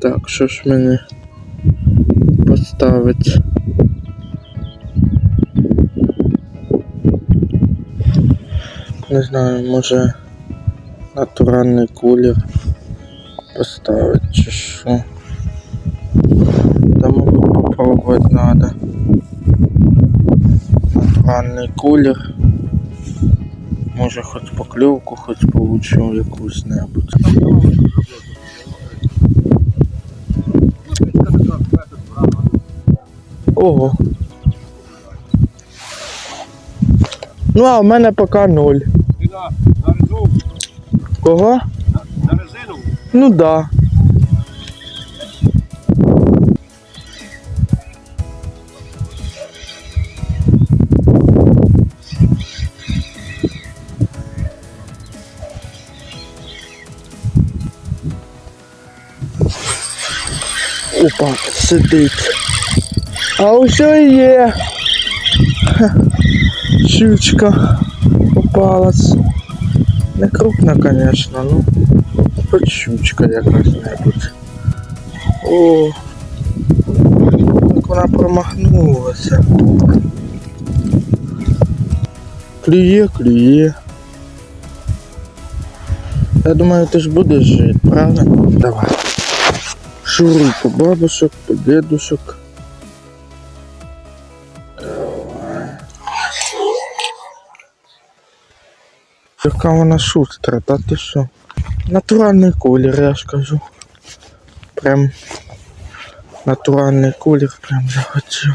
Так, що ж мені поставить? Не знаю, може натуральний кулер поставить чи що. Мабуть попробовать надо. Натуральний кулер. Може хоч покльовку, хоч получу якусь небудь. Ого. Ну, а в мене поки ноль. Ти на, на резину, Кого? на резину. Ну да. Опа, сидить. А усе є. Ха, Щучка попалась. Не крупна, конечно, ну. Хоч щучка якась-небудь. О, як вона промахнулася. Клює, клює. Я думаю, ти ж будеш жити, правда? Давай. Шуруй по бабушек, по дедушек. Яка вона шустра, та ти що? Натуральний колір, я ж кажу. Прям натуральний колір прям захотів.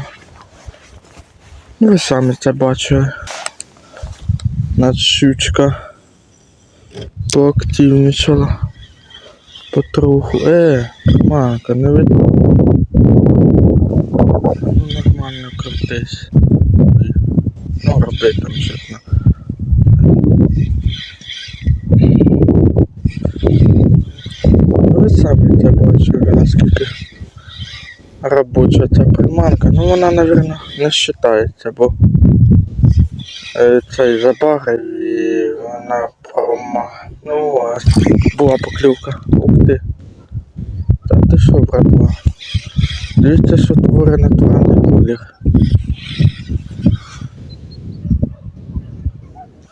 Ну ви самі це бачили. Надщучка поактивнічала. Потроху. Е, манка, не видно. Ну, нормально крутись. Ну, роби там щось Ви самі це бачили, наскільки робоча ця приманка. Ну вона, мабуть, не вважається, бо е, цей забари і вона промахнула. Була поклювка. Ух ти. Та ти що, братва? Дивіться, що творить натуральний колір.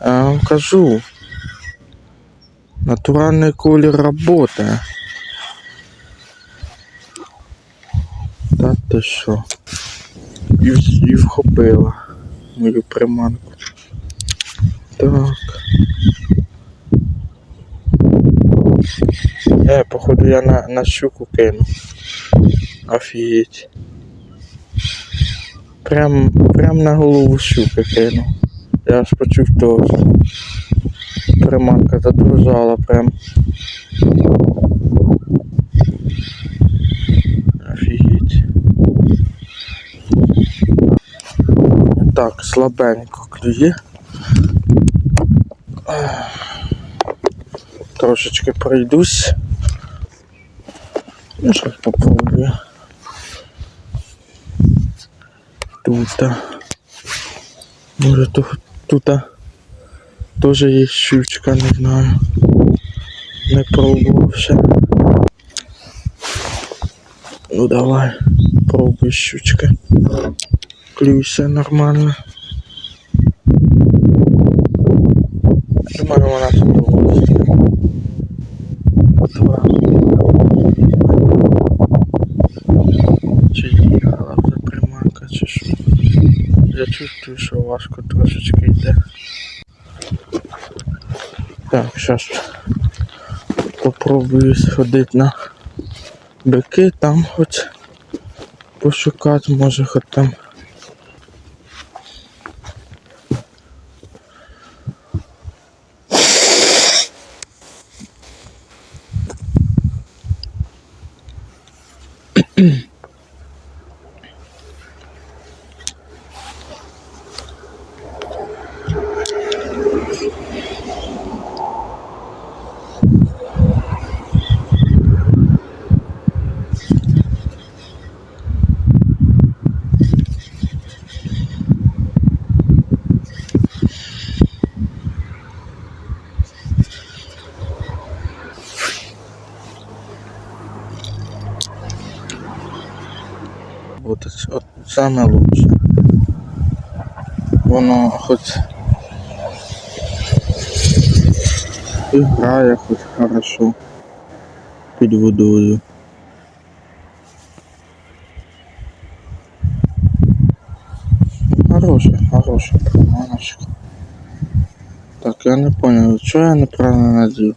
Вам кажу. Натуральный колер работает. Та ти що? І, і вхопила мою приманку. Так. Е, походу я на, на щуку кину. Офігеть. Прям, прям на голову щуки кину. Я аж почув то. Приманка задружала прям. Офігеть. Так, слабенько клює. Трошечки пройдусь. Ну, щось попробую. Тут. Може тут, теж є щучка, не знаю. Не пробував ще. Ну давай, пробуй щучка. Клюйся нормально. Думаю, вона сподобалася. Два. Я чувствую, що важко трошечки йде. Так, зараз попробую сходити на бики, там хоч пошукати, може хоч там. mm работать. От саме лучше. Воно хоч і грає хоч хорошо під водою. Хорошая, хорошая приманочка. Так, я не понял, чого я неправильно надів?